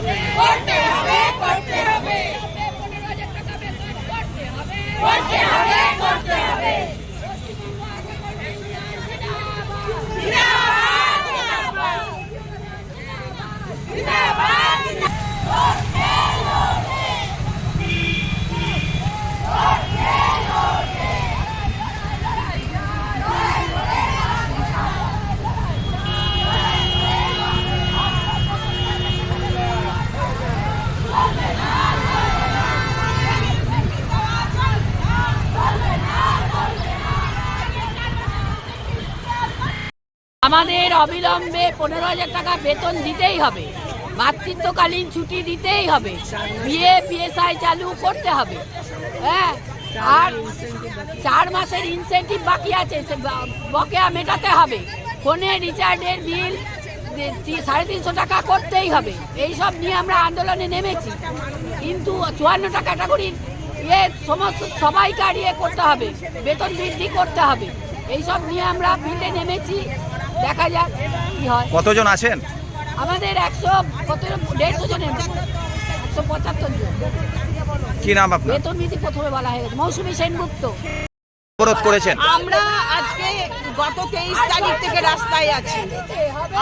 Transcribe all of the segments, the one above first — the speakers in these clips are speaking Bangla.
¡Orden! ¡Orden! আমাদের অবিলম্বে পনেরো হাজার টাকা বেতন দিতেই হবে। মাতৃত্বকালীন ছুটি দিতেই হবে। বিয়ে, পিএসআই চালু করতে হবে। হ্যাঁ? আর চার মাসের ইনসেন্টিভ বাকি আছে। বকেয়া মেটাতে হবে। ফোনে রিচার্জের বিল সাড়ে তিনশো টাকা করতেই হবে। এই সব নিয়ে আমরা আন্দোলনে নেমেছি। কিন্তু চুয়ান্ন চুয়ান্নটা ক্যাটাগরির ইয়ে সমস্ত সবাইকার ইয়ে করতে হবে। বেতন বৃদ্ধি করতে হবে। এই সব নিয়ে আমরা ফিল্ডে নেমেছি। দেখা যাক কি হয়। কতজন আছেন? আমাদের একশো কত দেড়শো জনের একশো পঁচাত্তর জন। কি নাম আপনার? বেতন বৃদ্ধি প্রথমে বলা হয়ে গেছে। মৌসুমী সেনগুপ্ত। অবরোধ করেছেন। আমরা আজকে গত তেইশ তারিখ থেকে রাস্তায় আছি।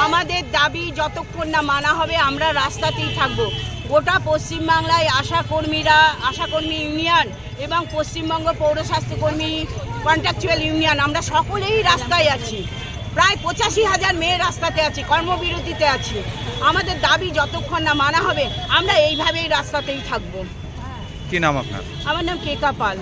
আমাদের দাবি যতক্ষণ না মানা হবে আমরা রাস্তাতেই থাকব। গোটা পশ্চিমবাংলায় আশা কর্মীরা আশাকর্মী ইউনিয়ন এবং পশ্চিমবঙ্গ পৌরস্বাস্থ্য কর্মী কন্ট্রাকচুয়াল ইউনিয়ন আমরা সকলেই রাস্তায় আছি। প্রায় পঁচাশি হাজার মেয়ে রাস্তাতে আছে কর্মবিরতিতে আছে। আমাদের দাবি যতক্ষণ না মানা হবে আমরা এইভাবেই রাস্তাতেই থাকব। কি নাম আপনার? আমার নাম কেকা পাল।